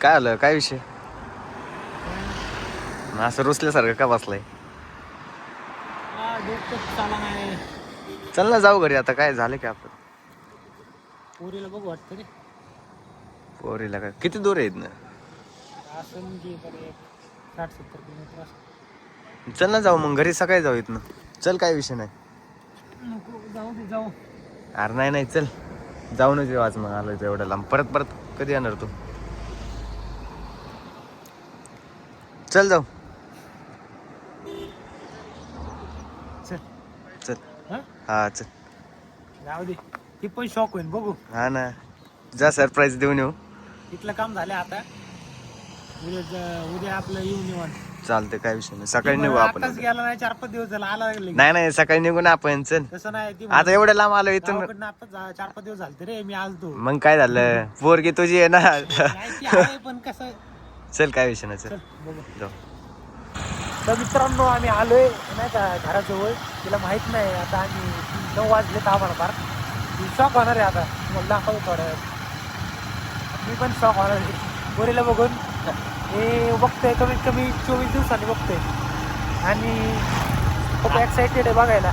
काय आलं? काय विषय? असं रुसल्यासारखं का बसलाय? चाला ना जाऊ घरी. आता काय झालं की आपण? पोरीला बघू वाटतं रे. पोरीला काय? किती दूर आहेत ना? असं म्हणजे तरी एक साठ सत्तर किलोमीटर असं. चल ना जाऊ. मग घरी सकाळी जाऊ इथनं. चल काय विषय नाही. नको जाऊ दे जाऊ. अरे नाही नाही. चल. जाऊनच येऊ आज मग. आलो एवढं लांब. परत परत कधी येणार तू? चल जाऊ. चल. चल. हा? हा चल. जाऊ दे. ती पण शॉक होईल बघू. हा ना. जा सरप्राईज देऊन येऊ. इथलं काम झालं आता. उद्या ज- उद्या आपलं येऊन येऊन चालते काय विषय नाही. सकाळी निघू आपण आताच गेला नाही चार पाच दिवस झाला आला लगेच. नाही नाही सकाळी निघू ना आपण चल. तसं नाही ती आता एवढं लांब आलो इथून. गावाकडनं आता जा- चार पाच दिवस झाले रे मी आलतो. मग काय झालं? पोरगी तुझी आहे ना. नाही ती आहे पण कसं चल काय विषय नाही चल. जाऊ. तर मित्रांनो आम्ही आलोय नाही का घराजवळ. तिला माहीत नाही आता आम्ही नऊ वाजले तर आम्हाला फार. ती शॉक होणार आहे आता. दाखवतो थोड्या वेळात. मी पण शॉक होणार आहे. पोरीला बघून. हे बघतोय कमीत कमी चोवीस दिवसांनी बघतोय. आणि खूप एक्साइटेड आहे बघायला.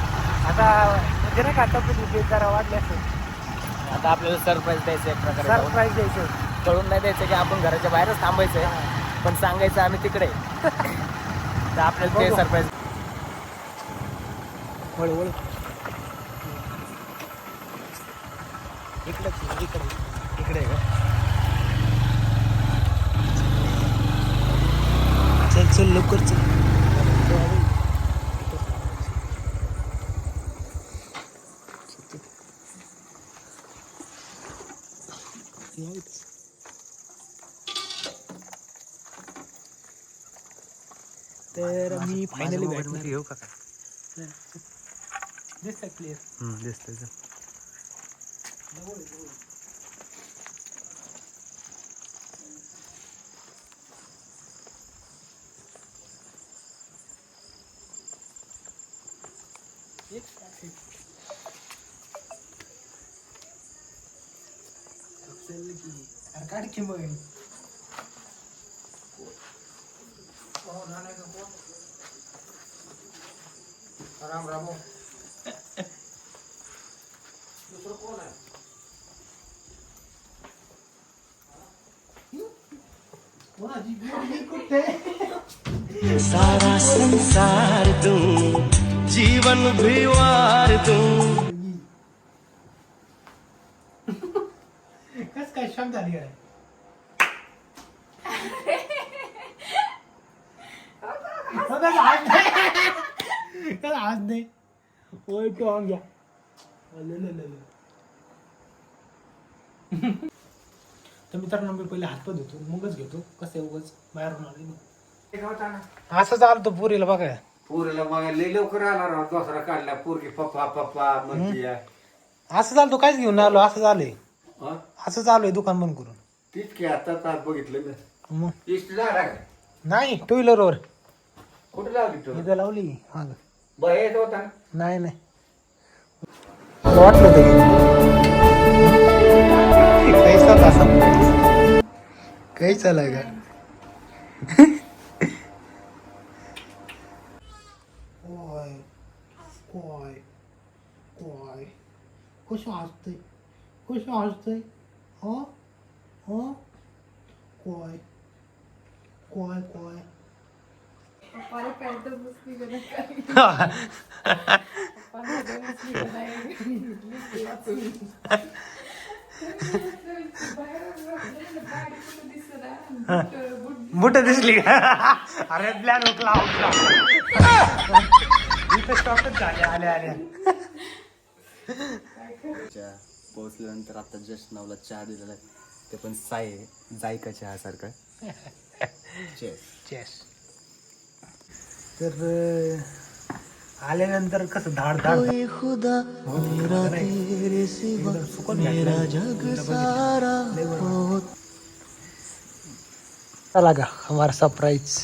आता म्हणजे नाही का तब्येत जरा वाढले असेल. आता आपल्याला सरप्राईज द्यायचं एक प्रकारे. सरप्राईज द्यायचं कळून नाही द्यायचं की आपण घराच्या बाहेरच थांबायचंय. पण सांगायचं आम्ही तिकडे. तर आपल्याला ते. सरप्राईज आहे, इकडे. इकडे आहे का? चल चल लवकर चल तर मी फायनली भेटणार येऊ का काय? दिसतंय क्लिअर हम्म, दिसतंय. काढ की मग राम राम दुसरं कोण आहे कोणाची बिर्याणी कुठे सारा संसार दूं जीवन भी वार दूं कस काय शांत झाली काय बघा, आज नाही. काय आज नाही ओय तो आंग घ्या अले, ले, ले, ले. तर मित्रांनो मी पहिले हातपाय धुतो मगच घेतो. कसं उगाच? बाहेरून आले असं चालतो पुरीला बघा. पोरीला बघा लय लवकर आला राव दसरा काढला पोरगी पप्पा पप्पा म्हणती असं चालतो काहीच घेऊन आलो असं झालंय हं? असं चालू आहे दुकान बंद करून. तीच की आता तास बघितलं मी. मग? इष्ट झाला का? नाही टू व्हीलरवर कुठे लावली तू इथं लावली मागं. बहेच होता ना? नाही नाही. वाटलं ते काहीच नव्हतं काही चालाय का कोय कोय कोय कसं हसतंय कसं हसतंय हो हो कोय कोय कोय Para बुट दिसली. अरे प्लॅन उठला उठला इथं स्टॉपच झाले आल्या आल्या चहा पोहोचल्यानंतर आता जस्ट नावला चहा दिलेला आहे. ते पण साय जायका चहा सारखं. चेस चेस तर आल्यानंतर कसं धाड धाड खुदा मेरा तेरे सिवा एकदम सुकून मेरा भेटलं. जग सारा चला का हमारा सरप्राईज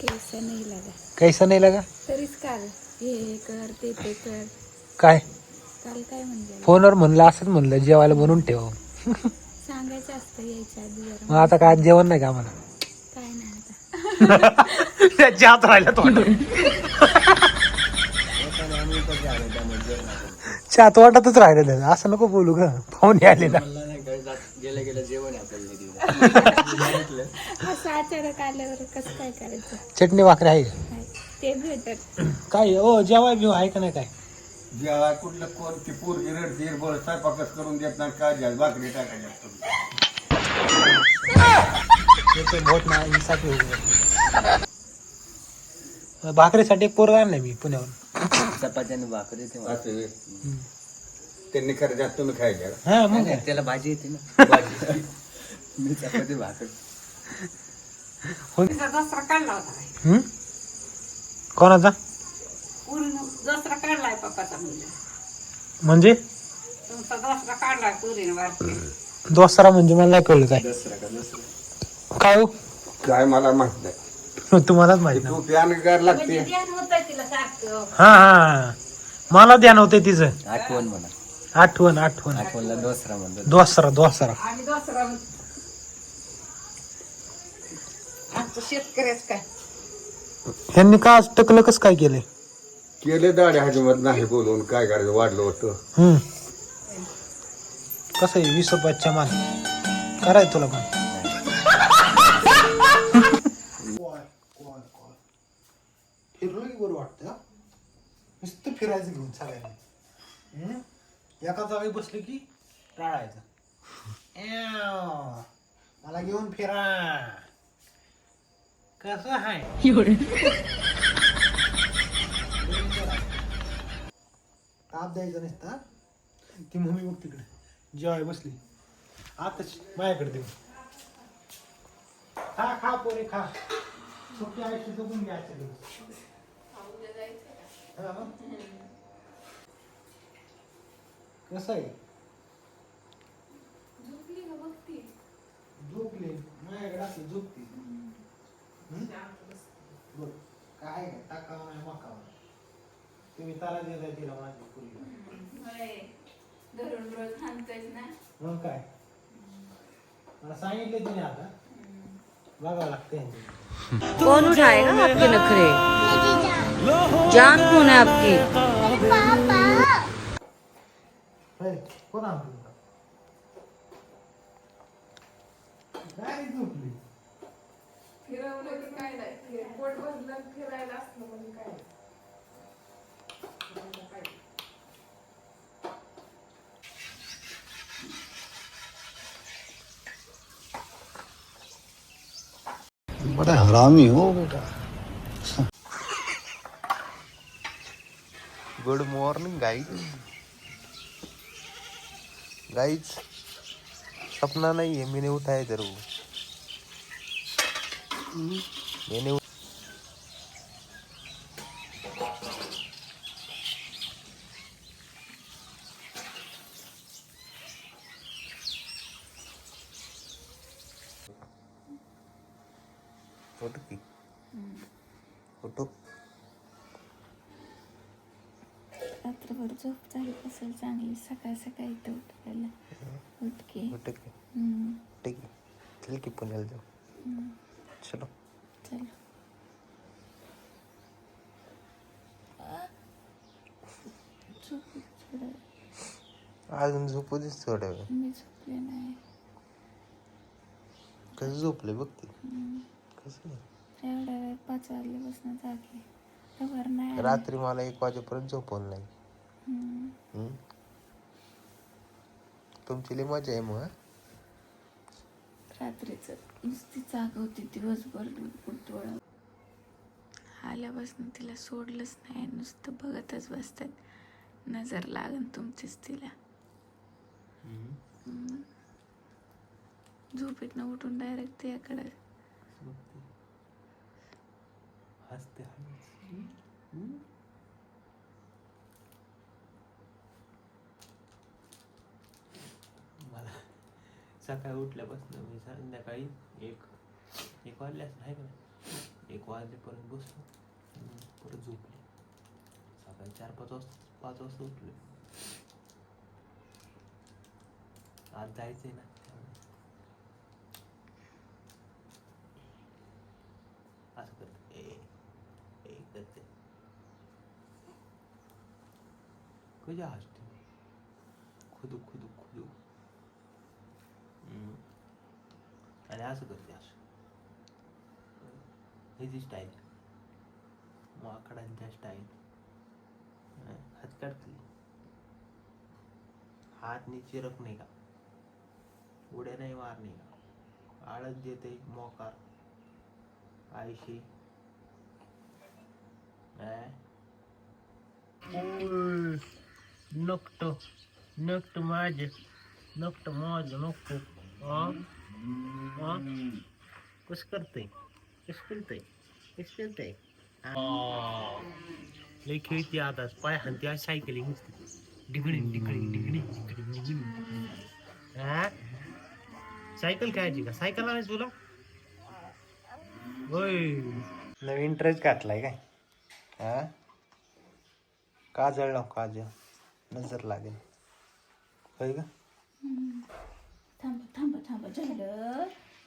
कैसा नहीं लगा? कैसा नाही लगा? तरीच काल हे कर ते ते कर. काय? काल काय म्हणलं? फोनवर म्हणलं असंच म्हणलं जेवायला बनवून ठेव. सांगायचं असतं यायच्या आधी जरा. मग आता काय जेवण नाही का आम्हाला? काय नाही आता. त्याच्या हात राहिला तो चात वाटतच राहिलेलं असं नको बोलू ग. पाहुणे आले ना मला नाही काय जात गेल्या गेल्या जेवण चटणी भाकरी आहे. का? काय ते भेटत. काय हो जेवाय बिव आहे का नाही काय? जेव्हा कुठलं कोण? ती पोरगी रडती बळ स्वयंपाकच करून देत नाही काय द्या भाकरी टाकायच्या बहुत ना हो. भाकरीसाठी एक पोरगा आणलाय मी चपात्याने भाकरी ते मला. असं व्हय. त्यांनी खरं द्या तुम्ही खायच्या हा मग. नाही, काय? नाही, त्याला भाजी येते ना. भाजी. मी चपाती भाकर. दसरा काढला होता काय हम्म? कोणाचा? पूर्ण दसरा काढलाय पप्पाचा मुलगा. म्हणजे? तुमचा दसरा काढलाय पुरीने वाटते दोस्तरा म्हणजे मला नाही कळलं काय. दसरा का दसरा? काय हो? काय मला माहीत नाही. तुम्हालाच माहीत ना तू प्यान कर लागते. म्हणजे हा हा. मला ध्यान होते तिचं. आठवण म्हणा. आठवण आठवण. आठवणला दसरा म्हणतात दोसरा दोसरा. आणि दसरा आमचं शेतकऱ्याच काय? ह्यांनी का आज टकलं कसं काय केलंय? केले दाढी हजमत नाही बोलून काय करायचं वाढलं होतं. हम्म. कसं आहे वीस रुपयाच्या मान. कराय तुला पण फिरलो की बरं वाटतं नुसतं फिरायचं घेऊन सगळ्यांनी एका जागी बसले की टाळायचं. एव, मला घेऊन फिरा. कसं आहे? ताप द्यायचा नसता ती मम्मी बघ तिकडे. जेवाय बसली. आता माझ्याकडे देऊ खा खा पोरे खा. सुट्टी आयुष्य जगून घ्यायचं दिवस. कसं आहे? झोपली माझ्याकडे असली झोपती. हम्म? बघ काय टाकावं नाही मकावं तुम्ही तारा देताय तिला माझ्या पुरीला. धरून रोज हाणतोयस ना? मग काय? मला सांगितलं तिने आता. बघावं लागतं. कौन उठाएगा आपके नखरे? जान कौन है आपकी होय, कोण आणतो तुला? गुड मॉर्निंग गाइस गाइस सपना नहीं है मैंने उठाया तेरे को। मैंने उठ की रात्रभर झोप झाली असेल चांगली सकाळ सकाळी तर उठायला उठके. उठ की हम्म, उठ की चल की पुण्याला जाऊ. चलो. चल. अजून झोपू देस थोड्या वेळ. मी झोपले नाही. कसं झोपले बघ ते. कसं एवढ्या वेळ पाच वाजल्यापासून जागे. रात्री मला एक वाजेपर्यंत झोपवलं नाही. हम्म. तुमची लई मजा आहे मग हं? रात्रीच. नुसती जाग होती दिवसभर डोळा. आल्यापासून तिला सोडलंच नाही. नुसतं बघतच बसतात. नजर लागन तुमचीच तिला. हम्म. झोपेतनं उठून डायरेक्ट त्याकडे हसते मला सकाळी उठल्यापासून मी संध्याकाळी एक एक वाजल्यास असं आहे का एक वाजलेपर्यंत बसलो. परत झोपले. सकाळी चार पाच वाजता पाच वाजता उठलो आज जायचं आहे ना. असं करते. ए कधी खुदू खुदू खुदू. आणि असं करते असं. ह्याची स्टाईल माकडांच्या स्टाईल हात काढतली. हात नी नाही का? उड्या नाही मार नाही का? आळस देते मोकार. आयशी नकट नकट माझे नकट माझ नको कुछ करते कुछ करते कुछ करते लई खेळते आता. पाय हानते आज सायकलिंग नुसती. डिगडी डिगडी डिगडी डिगडी डिगडी. हा सायकल खेळायची का? सायकल आणायची तुला? होय नवीन ड्रेस घातलाय काय? हा काजळ लाव काजळ. नजर लागेल. होय का? थांबा थांबा थांबा झालं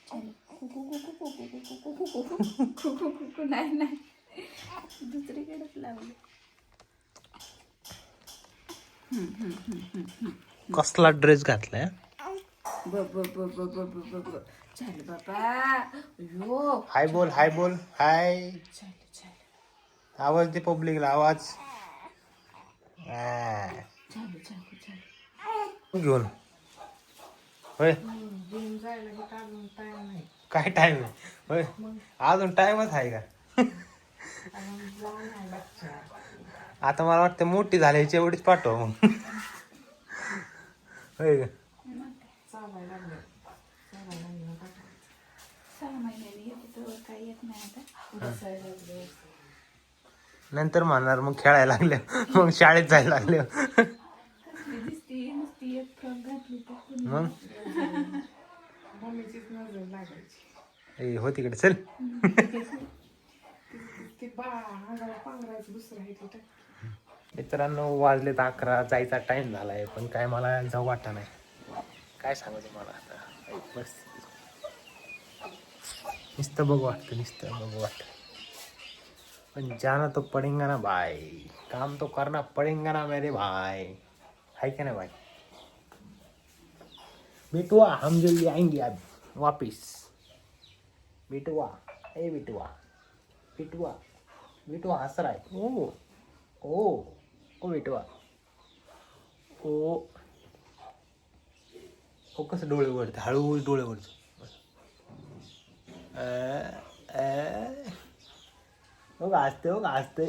झालं कुकू कुकू कुकू कुकू कुकू कुकू कुकू कुकू नाही नाही दुसरीकडेच लावलं कसला ड्रेस घातलाय ब ब ब ब ब ब ब ब झालं बाबा यो हाय बोल हाय बोल हाय झालं झालं आवाज दे पब्लिकला आवाज आ, झालं झालं घेऊन होय? काय टाइम आहे? होय? अजून टाइमच आहे का? आता मला वाटतं मोठी झाल्याची एवढीच पाठव मग. होय का? सहा महिन्याने येते तर काही येत नाही आता नंतर म्हणणार मग खेळायला लागले मग शाळेत जायला लागले. कसली दिसती नुसती एक फ्रॉक घातली तर कुणी मग? ए हो तिकडे चल. मित्रांनो वाजलेत अकरा जायचा टाइम झालाय पण काय मला जाऊ वाटा नाही. काय सांगू तुम्हाला आता? बस. नुसतं बघू वाटतं नुसतं बघू वाटतं. पण जाना तो पडेंगा ना भाई काम तो करना पडेंगा ना मेरे भाई है क्या ना भाई बेटुआ हम जल्दी आएंगे अब वापिस। बेटुआ ए बेटुआ बेटुआ बेटुआ हंस रहा है। ओ। ओ ओ बेटुआ ओ। ओ कसं डोळे वळते हळूहळू डोळे वळते हो गाजते हो गाजते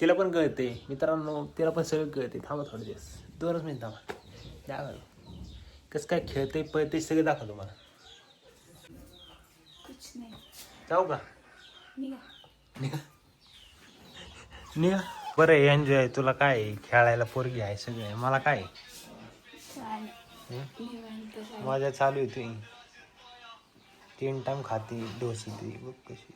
तिला पण कळते मित्रांनो तिला पण सगळं कळते. थांबा थोडे दिवस. दोनच मिनिट थांबा. द्या कसं काय खेळते पळते सगळे कुछ नाही. जाऊ का? निघा. निघा. निघा. बरं एन्जॉय तुला काय आहे? खेळायला पोरगी आहे सगळं. आहे मला काय आहे? हं? निवांत. मजा चालू होती तीन टाइम खाते डोसी ती. बघ कशी.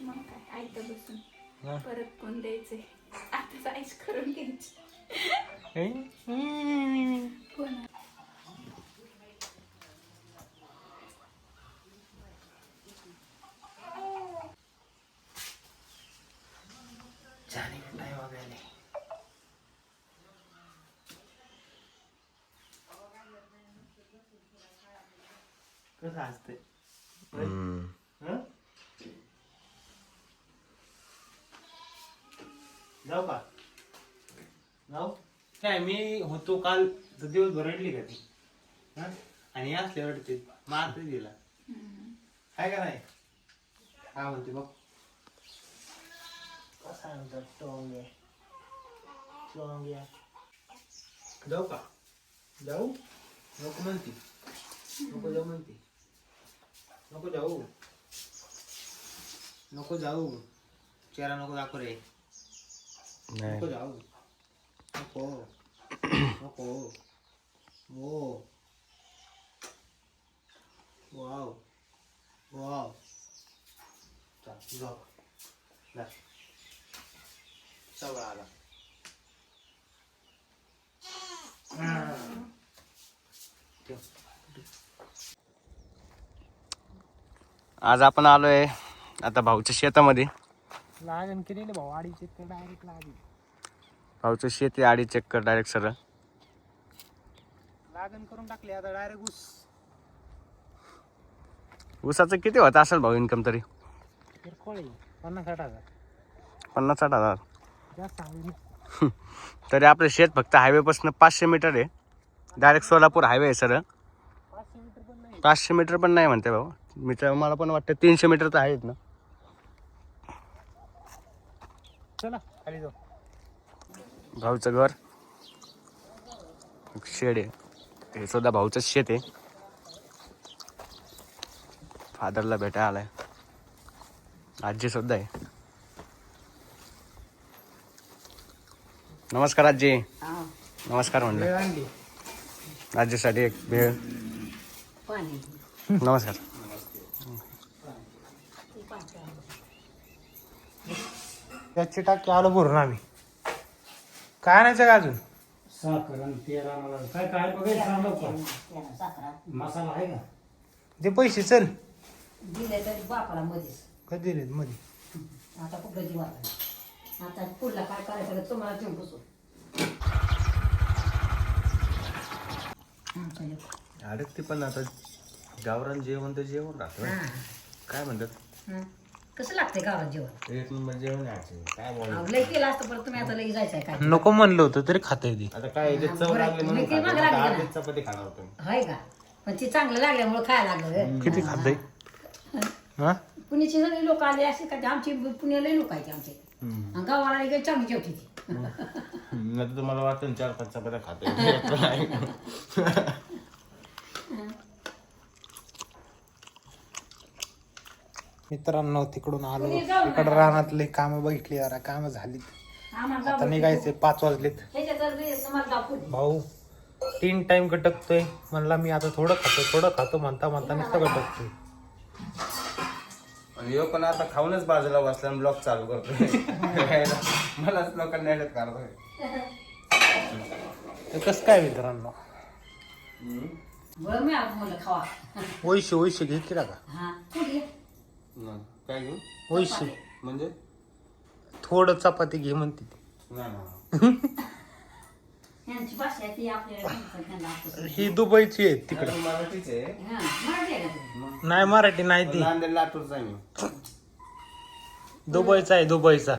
मग काय? ऐकतं बसून. हा. परत कोण द्यायचंय? आईस करून घ्यायची. Hein? Cosa stai? Mm. Hum. Eh? Eh? Dopo. जाऊ काय मी होतो काल तर दिवसभर रडली का ती? हं? आणि असले रडते मारते तिला काय का नाही? काय म्हणते बघ. कसा म्हणतात टोंगे? टोंगे. जाऊ का? जाऊ? नको म्हणते. नको जाऊ म्हणते. नको जाऊ. नको जाऊ. चेहरा नको दाखव रे. नको जाऊ. ako, ako, mo, wow, wow. 자, 이거, 네, 싸우라 하자. आज आपण आलोय आता भाऊच्या शेतामध्ये. लागण केलेली भाऊ अडीचे डायरेक्ट भाऊचं शेत आहे आडी चेक कर डायरेक्ट सरळ लागण करून टाकले आता डायरेक्ट ऊस. ऊसाचं किती होत असेल भाऊ इन्कम तरी? किरकोळ आहे पन्नास साठ हजार. पन्नास साठ हजार. जास्त सांगू तरी आपलं शेत फक्त हायवेपासून पाचशे मीटर आहे. डायरेक्ट सोलापूर हायवे आहे सर पाचशे मीटर पण नाही. पाचशे मीटर पण नाही म्हणते भाऊ. मीटर मला पण वाटतं तीनशे मीटर तर आहेत ना. चला खाली जाऊ. भाऊचं घर. शेड आहे. हे सुद्धा भाऊचंच शेत आहे. फादरला भेटायला आलाय. आजी सुद्धा आहे. नमस्कार आजी. नमस्कार म्हणलं. आजीसाठी एक भेळ पाणी. नमस्कार. त्याची टाकी आलो भरून आम्ही. काय आणायचं का अजून? मसाला आहे का? दे पैसे चल. दिले तरी बापाला मध्येच कधी दिलेत मध्ये आता कुठं जीवाला आता? पुढला काय करायचं ते तुम्हाला घेऊन बसू. अडकते पण आता. गावरान जेवण तर जेवण राहतं. काय म्हणतात? कसं लागतंय गावात जेवण? एक नंबर जेवण आहे काय बोल अहो, लय केलं असतं परत तुम्ही आता लई जायचंय काय? नको म्हणलं होतं तरी खाता आता काय ते चव लागली म्हणून मी ते खातो. मागं आता लागली अर्धीच चपाती खाणार होतो मी. होय का? पण ती चांगलं लागल्यामुळे खायला लागलं किती खाते? हा? पुण्याची सगळी लोक आले असे का ते आमची पुण्याला लोक आहेत आमचे. आणि गावाला काही चांगली जेवती ती. नाही तर तुम्हाला वाटतं ना चार पाच चपात्या खातो. मित्रांनो तिकडून आलो. इकडं रानातले कामं बघितली जरा. कामं झाली आम्हाला आता निघायचे पाच वाजलेत. भाऊ तीन टाइम गटकतोय. म्हणला मी आता थोडं खातो थोडं खातो म्हणता म्हणता नुसतं गटकतोय. आणि ह्यो पण आता खाऊनच बाजूला बसला ब्लॉग चालू करतोय. मलाच लोकांना करतोय कसं काय मित्रांनो? बरं मी आपण म्हणलं खावा. ओयशे ओयशे घे की का काय घेऊ? ओयशे म्हणजे? थोडं चपाती घे म्हणते ती. नाही ना. यांची भाषा आहे ती आपल्याला समजत त्यांना आपण. ही दुबईची आहे तिकडे. अरे मराठीच आहे. हा, मराठी आहे का तुम्ही? नाही मराठी नाही ती. नांदेड लातूरचा आहे मी. दुबईचा आहे दुबईचा.